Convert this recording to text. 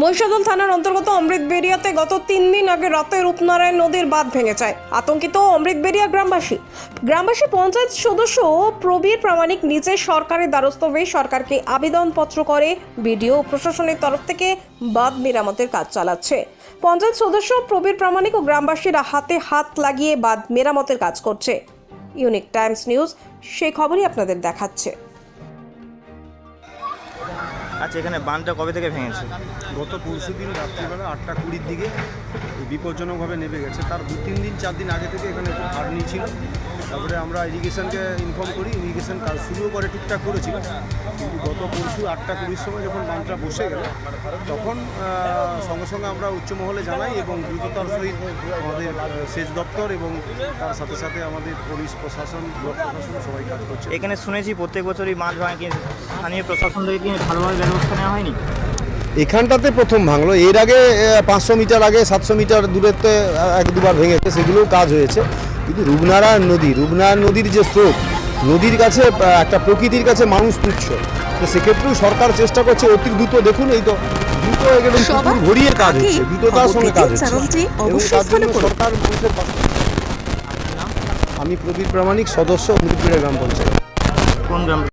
মহিষাদল থানার অন্তর্গত অমৃতবেরিয়াতে গত তিন দিন আগে রাতে রূপনারায়ণ নদীর বাঁধ ভেঙে যায় আতঙ্কিত অমৃতবেরিয়া গ্রামবাসী। গ্রামবাসী পঞ্চায়েত সদস্য প্রবীর প্রামাণিক নিজে সরকারের দ্বারস্থ হয়ে সরকারকে আবেদনপত্র করে বিডিও প্রশাসনের তরফ থেকে বাঁধ মেরামতের কাজ চালাচ্ছে। পঞ্চায়েত সদস্য, প্রবীর প্রামাণিক ও গ্রামবাসীরা হাতে হাত লাগিয়ে বাঁধ মেরামতের কাজ করছে। ইউনিক টাইমস নিউজ, সেই খবরই আপনাদের দেখাচ্ছে। আচ্ছা এখানে বাঁধটা কবে থেকে ভেঙেছে? গত পরশু দিন রাত্রিবেলা আটটা কুড়ির দিকে বিপজ্জনকভাবে নেমে গেছে। তার দু তিন দিন, চার দিন আগে থেকে এখানে একটু ভার নিয়েছিল। তারপরে আমরা ইরিগেশনকে ইনফর্ম করি ইরিগেশন কাজ শুরুও করে টুকটাক করেছিল। কিন্তু গত পরশু আটটা কুড়ির সময় যখন বাঁধটা বসে গেল তখন সঙ্গে সঙ্গে আমরা উচ্চমহলে জানাই এবং দ্রুততার সহিত আমাদের সেচ দপ্তর এবং তার সাথে সাথে আমাদের পুলিশ প্রশাসন ব্লক প্রশাসন সবাই কাজ করছে। এখানে শুনেছি প্রত্যেক বছরই বাঁধ ভাঙে কি স্থানীয় প্রশাসন থেকে কি ভালোভাবে ব্যবস্থা নেওয়া হয়নি? এখানটাতে প্রথম ভাঙলো। এর আগে পাঁচশো মিটার আগে সাতশো মিটার দূরত্বে এক দুবার ভেঙেছে সেগুলোও কাজ হয়েছে। কিন্তু রূপনারায়ণ নদী রূপনারায়ণ নদীর যে স্রোত নদীর কাছে একটা প্রকৃতির কাছে মানুষ তুচ্ছ। তো সেক্ষেত্রেও সরকার চেষ্টা করছে অতি দ্রুত দেখুন এই তো দ্রুত পুকুর ভরিয়ে কাজ হচ্ছে দ্রুততার সঙ্গে কাজ হচ্ছে। এবং তার জন্য সরকার আমি প্রবীর প্রামাণিক সদস্য অমৃতপুরের গ্রাম পঞ্চায়েত। কোন গ্রাম?